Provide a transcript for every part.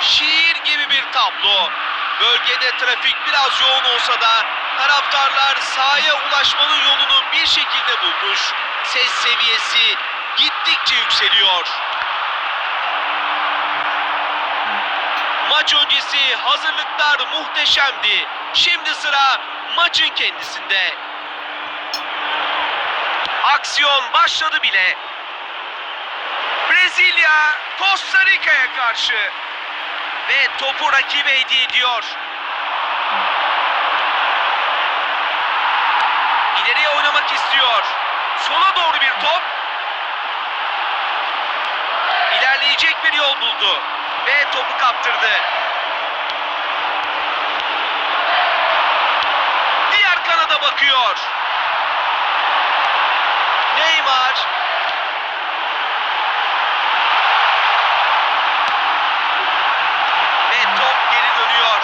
şiir gibi bir tablo. Bölgede trafik biraz yoğun olsa da taraftarlar sahaya ulaşmanın yolunu bir şekilde bulmuş. Ses seviyesi gittikçe yükseliyor. Maç öncesi hazırlıklar muhteşemdi. Şimdi sıra maçın kendisinde. Aksiyon başladı bile. Brezilya Costa Rica'ya karşı ve topu rakibe hediye ediyor. İleriye oynamak istiyor. Sola doğru bir top. İlerleyecek bir yol buldu ve topu kaptırdı. Diğer kanada bakıyor. Neymar ve top geri dönüyor.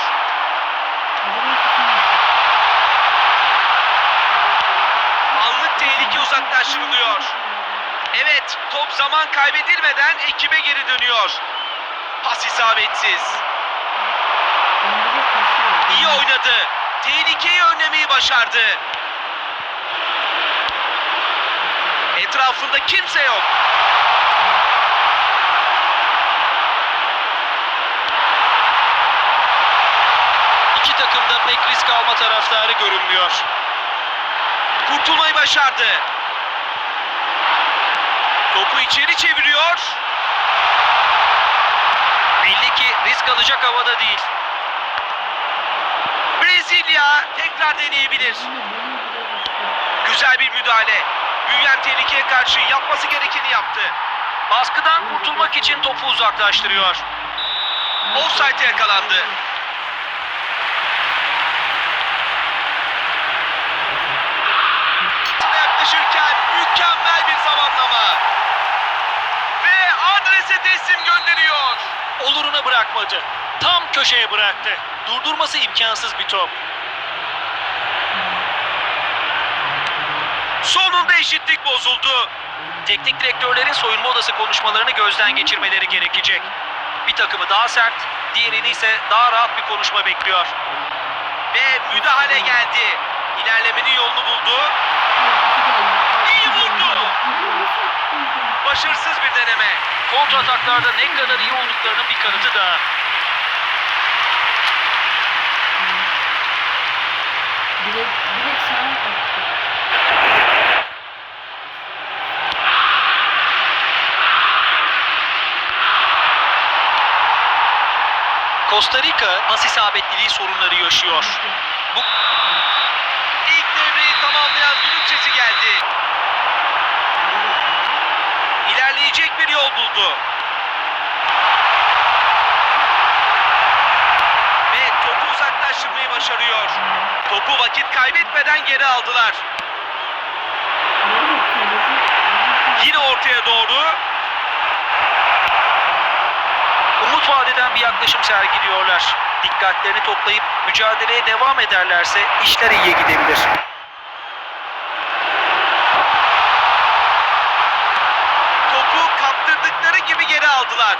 Anlık uzaklaştırılıyor. Evet, top zaman kaybedilmeden ekibe geri dönüyor. Pas isabetsiz. İyi oynadı. Tehlikeyi önlemeyi başardı. Etrafında kimse yok. İki takım da pek risk alma taraftarı görünmüyor. Kurtulmayı başardı. Topu içeri çeviriyor. Belli ki risk alacak havada değil. Brezilya tekrar deneyebilir. Güzel bir müdahale. Büyüyen tehlikeye karşı yapması gerekeni yaptı. Baskıdan kurtulmak için topu uzaklaştırıyor. Offside'e yakalandı. Mükemmel bir zamanlama. Ve adrese teslim gönderiyor. Oluruna bırakmadı. Tam köşeye bıraktı. Durdurması imkansız bir top. Sonunda eşitlik bozuldu. Teknik direktörlerin soyunma odası konuşmalarını gözden geçirmeleri gerekecek. Bir takımı daha sert, diğerini ise daha rahat bir konuşma bekliyor. Ve müdahale geldi. İlerlemenin yolunu buldu. İyi vurdu. Başarısız bir deneme. Kontrataklarda ne kadar iyi olduklarının bir kanıtı daha. Direkt, direkt sağa attı. Costa Rica pas isabetliliği sorunları yaşıyor. Bu ilk devreyi tamamlayan düdük sesi geldi. İlerleyecek buldu. Ve topu uzaklaştırmayı başarıyor. Topu vakit kaybetmeden geri aldılar. Yine ortaya doğru. Umut vadeden bir yaklaşım sergiliyorlar. Dikkatlerini toplayıp mücadeleye devam ederlerse işler iyiye gidebilir. Topu kaptırdıkları gibi aldılar.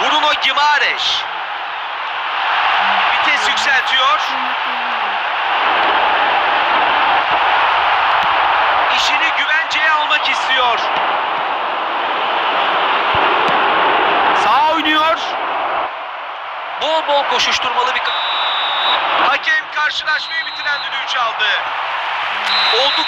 Bruno Gimareş vites yükseltiyor. İşini güvenceye almak istiyor. Sağ oynuyor. Bol bol koşuşturmalı bir... Hakem karşılaşmayı bitiren düdüğü çaldı. Oldukça